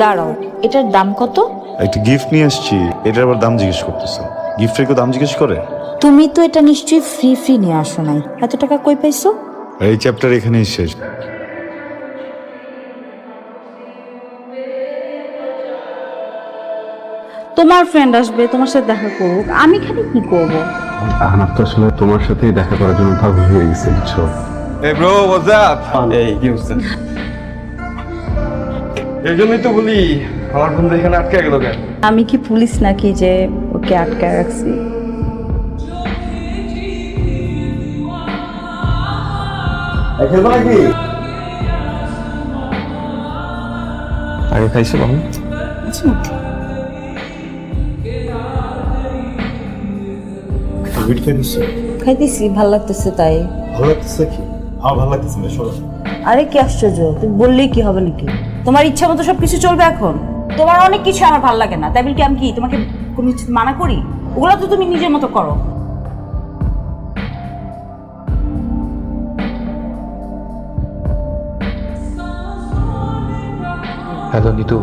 দাঁড়াও এটার দাম কত? একটা গিফট নিয়ে আসছি এটার আবার দাম জিজ্ঞেস করতেছ। গিফটের কেউ দাম জিজ্ঞেস করে? তুমি তো এটা নিশ্চয়ই ফ্রি ফ্রি নিয়ে আসো নাই। এত টাকা কই পাইছো? এই চ্যাপ্টার এখানেই শেষ। তোমার ফ্রেন্ড আসবে তোমার সাথে দেখা করুক। আমি খালি কি করব? আহনাফ তো আসলে তোমার সাথেই দেখা করার জন্য পাগল হয়ে গেছে বুঝছ? এই ব্রো হোয়াটস আপ এই কি এই জন্যই তো বলি আমার বন্ধু এখানে আটকে গেল কেন? আমি কি পুলিশ নাকি যে ওকে আটকে রাখছি? আগে খাইছো বাবু খাইতেছি? ভালো লাগতেছে তাই। ভালো লাগতেছে কি? আমার ভালো লাগতেছে না আরে কি আশ্চর্য তুমি বললেই কি হবে নাকি? তোমার ইচ্ছা মতো সব কিছু চলবে এখন। তোমার অনেক কিছু আমার ভালো লাগে না। তাই বলে কি আমি কি তোমাকে কোনো কিছু মানা করি? ওগুলো তো তুমি নিজের মতো করো। হ্যালো নিতু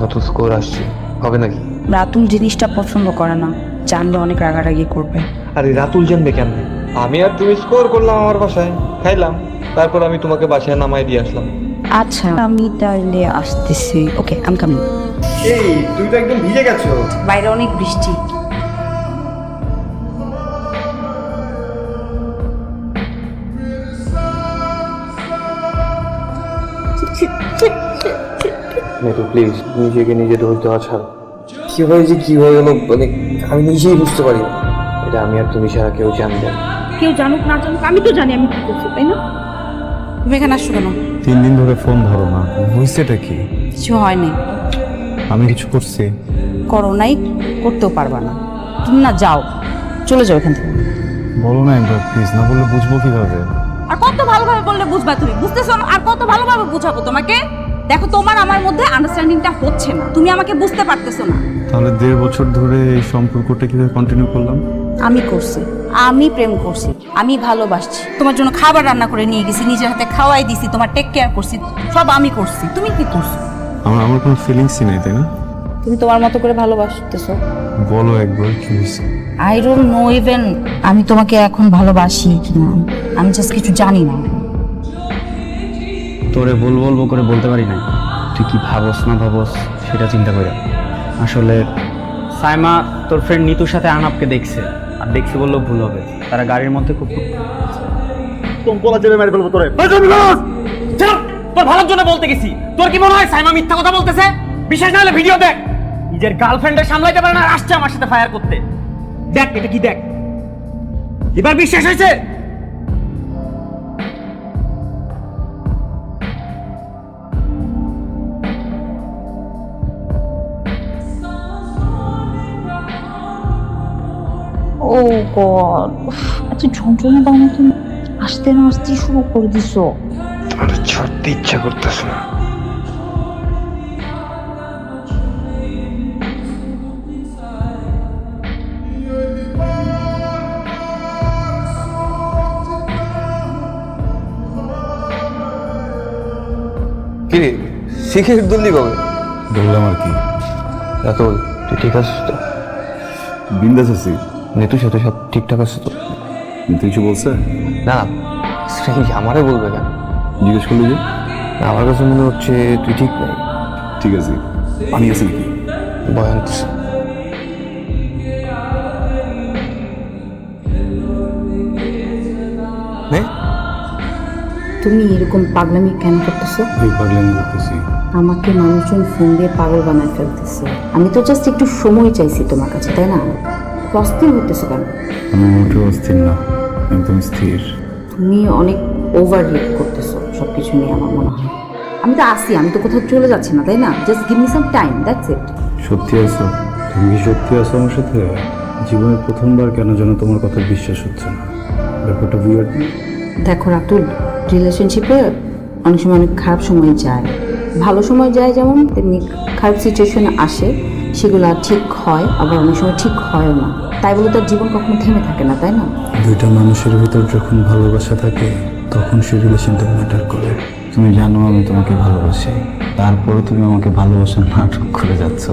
নতুন স্কোর আসছে। হবে নাকি? রাতুল জিনিসটা পছন্দ করে না। জানলে অনেক রাগারাগি করবে। আরে রাতুল জানবে কেমনে আমি আর তুমি স্কোর করলাম আমার বাসায়। খাইলাম। তারপর আমি তোমাকে বাসায় নামাই দিয়ে আসলাম। আচ্ছা আমি তাহলে আসতেছি। ওকে আম কামিং এই তুই তো একদম ভিজে গেছো। বাইরে অনেক বৃষ্টি। নিতু প্লিজ নিজেকে নিজে দোষ দেওয়া ছাড়। কীভাবে যে কি হয়ে গেল? মানে আমি নিজেই বুঝতে পারি না। এটা আমি আর তুমি ছাড়া কেউ জানবে না। কেউ জানুক না জানুক আমি তো জানি আমি কি করছি তাই না? তুমি এখানে আসছো কেন? তিন দিন ধরে ফোন ধরো না। হয়েছেটা কি? কিছু হয়নি। আমি কিছু করছি? করো নাই করতেও পারবা না। তুমি না যাও চলে যাও এখান থেকে। বলো না একবার প্লিজ না বললে বুঝব কীভাবে? আর কত ভালোভাবে বললে বুঝবা তুমি বুঝতেছো না? আর কত ভালোভাবে বুঝাবো তোমাকে? দেখো তোমার আমার মধ্যে আন্ডারস্ট্যান্ডিংটা হচ্ছে না। তুমি আমাকে বুঝতে পারতেছো না। তাহলে দেড় বছর ধরে এই সম্পর্কটা কীভাবে কন্টিনিউ করলাম? আমি করছি। আমি প্রেম করছি আমি ভালোবাসছি। তোমার জন্য খাবার রান্না করে নিয়ে গেছি নিজের হাতে খাওয়াই দিছি তোমার টেক কেয়ার করছি সব আমি করছি। তুমি কি করছ? আমার আমার কোনো ফিলিংসই নেই তাই না? তুমি তোমার মতো করে ভালোবাসতেছো। বলো একবার কি হয়েছে? আই ডোন্ট নো ইভেন আমি তোমাকে এখন ভালোবাসি কিনা আমি জাস্ট কিছু জানি না। তোরে বল বলব করে বলতে পারি না তুই কি ভাবস না ভাবস সেটা চিন্তা করে আসলে সাইমা তোর ফ্রেন্ড নিতুর সাথে আনাপকে দেখছে। দেখছে বললেও ভুল হবে। তারা গাড়ির মধ্যে খুব তোর? ভালোর জন্য বলতে গেছি। তোর কি মনে হয় সাইমা মিথ্যা কথা বলতেছে? বিশেষ না হলে ভিডিও দেখ। নিজের গার্লফ্রেন্ডের সামলাইতে পারে না আসছে আমার সাথে ফায়ার করতে। দেখ, এটা কি দেখ? এবার বিশ্বাস হয়েছে? ও গড এত যন্ত্রণা দাও না তুমি। আসতে না আসতে শুরু করে দিছো। আমার ছাড়তে ইচ্ছা করতেছে না। কিরে সিগারেট ধরলি কবে বললাম আর কি। রাতুল তুই ঠিক আছিস তো? বিন্দাস আছি। নিতুর সাথে সব ঠিকঠাক আছে তো। কিন্তু কিছু বলছে? না স্ট্রেঞ্জ আমারে বলবে কেন? জিজ্ঞেস করলি যে? আমার কাছে মনে হচ্ছে তুই ঠিক নাই ঠিক আছে পানি আছে নাকি? বয়ান তুমি এরকম পাগলামি কেন করতেছো? এই পাগলামি করতেছি। আমাকে মানুষজন ফোন দিয়ে পাগল বানায় ফেলতেছে। আমি তো জাস্ট একটু সময় চাইছি তোমার কাছে তাই না? অস্থির হতেছো কেন? আমি মোটেও অস্থির না একদম স্থির। তুমি অনেক ওভার রিয়েক্ট করতেছো সব কিছু নিয়ে আমার মনে হয়। আমি তো আসি আমি তো কোথাও চলে যাচ্ছি না তাই না? Just give me some time that's it সত্যি আছো? তুমি কি সত্যি আছো আমার সাথে? জীবনে প্রথমবার কেন যেন তোমার কথা বিশ্বাস হচ্ছে না? ব্যাপারটা বিয়ার দেখো রাতুল রিলেশনশিপে অনেক সময় অনেক খারাপ সময় যায়। ভালো সময় যায় যেমন তেমনি খারাপ সিচুয়েশন আসে। সেগুলো ঠিক হয় আবার অনেক সময় ঠিক হয়ও না। তাই বলে তার জীবন কখনো থেমে থাকে না তাই না? দুইটা মানুষের ভিতর যখন ভালোবাসা থাকে তখন সে রিলেশনটা ম্যাটার করে। তুমি জানো আমি তোমাকে ভালোবাসি। তারপরে তুমি আমাকে ভালোবাসার নাটক করে যাচ্ছ।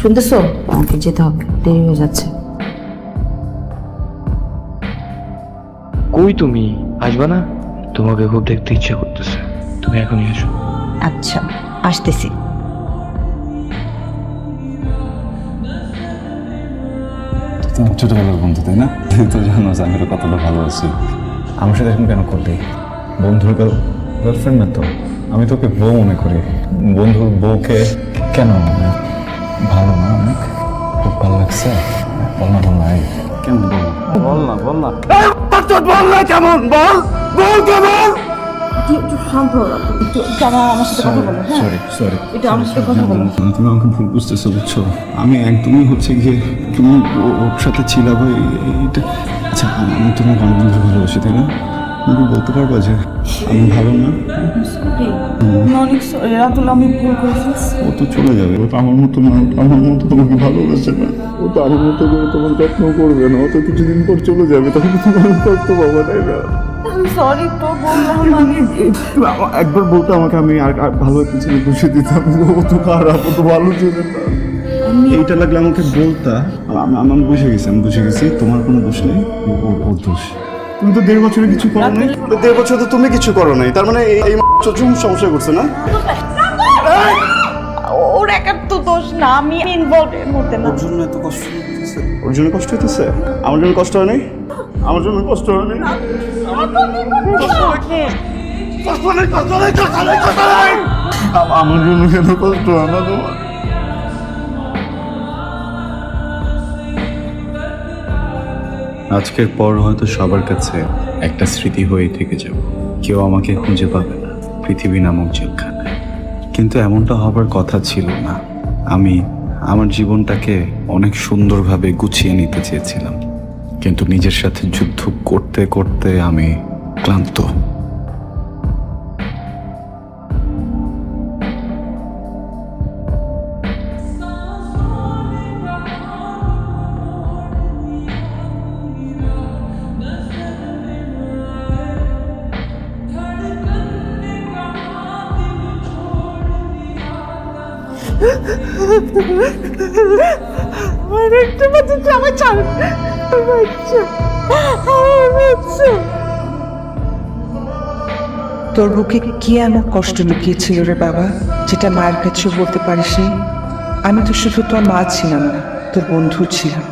শুনতেছো? আমাকে যেতে হবে দেরি হয়ে যাচ্ছে। কই তুমি আসবা না? তোমাকে খুব দেখতে ইচ্ছা করতেছে। তুমি এখনই এসো আচ্ছা আসতেছি। তোমার ছোটবেলার বন্ধু তাই না? তুই তো জানো যে আমি কতটা ভালোবাসি আমার সাথে এখন কেন করলি? বন্ধুর গার্লফ্রেন্ড না তো? আমি তোকে বউ মনে করি। বন্ধুর বউকে কেন মানে ভালো না অনেক? খুব ভালো লাগছে। বল না বল না কেমন বল? বল না। বল না সরি সরি এটা আমার সাথে কথা বলো তুমি আমাকে ভুল বুঝতেছো বুঝছ? আমি একদমই হচ্ছে গিয়ে তুমি ওর সাথে ছিলাম এটা আচ্ছা আমি আমি তোমার বন্ধু ভালোবাসি তাই না? তুমি বলতে পারবা যে আমি ভালো না? অনেক রাতুল আমি ভুল করে ও তো চলে যাবে ও তো আমার মতো না আমার মতো তোমাকে ভালোবাসে না। ও তো আমার মতো করে তোমার যত্ন করবে না ও তো কিছুদিন পর চলে যাবে তখন তো তোমার কষ্ট পাবো তাই না? সরি তো বললাম আমি। একবার বলতো আমাকে আমি আর আর ভালো একটা ছেলে বসে দিতাম ও তো খারাপ ও তো ভালো ছিল না। এইটা লাগলে আমাকে বলতা আমি বুঝে গেছি আমি বুঝে গেছি তোমার কোনো দোষ নেই ওর দোষ। তুমি তো দেড় বছরে কিছু করো নাই। দেড় বছর তো তুমি কিছু করো নাই। তার মানে এই চচুম সমস্যা করছে না? ওর একার তো দোষ না আমি ইনভলভ এর মধ্যে না। ওর জন্য এত কষ্ট হইতেছে। ওর জন্য কষ্ট হইতেছে? আমার জন্য কষ্ট হয় নাই? আমার জন্য কষ্ট হয় নাই? কষ্ট নেই, কষ্ট নেই, কষ্ট নেই, কষ্ট নেই। আমার জন্য কেন কষ্ট হয় না তোমার? আজকের পর হয়তো সবার কাছে একটা স্মৃতি হয়ে থেকে যাব। কেউ আমাকে খুঁজে পাবে না, পৃথিবী নামক জেলখানায়। কিন্তু এমনটা হবার কথা ছিল না। আমি আমার জীবনটাকে অনেক সুন্দরভাবে গুছিয়ে নিতে চেয়েছিলাম। কিন্তু নিজের সাথে যুদ্ধ করতে করতে আমি ক্লান্ত। বাচ্চা। বাচ্চা। তোর বুকে কি এমন কষ্ট লুকিয়েছিল রে বাবা, যেটা মায়ের কাছে বলতে পারিসনি? আমি তো শুধু তোর মা ছিলাম না, তোর বন্ধু ছিলাম।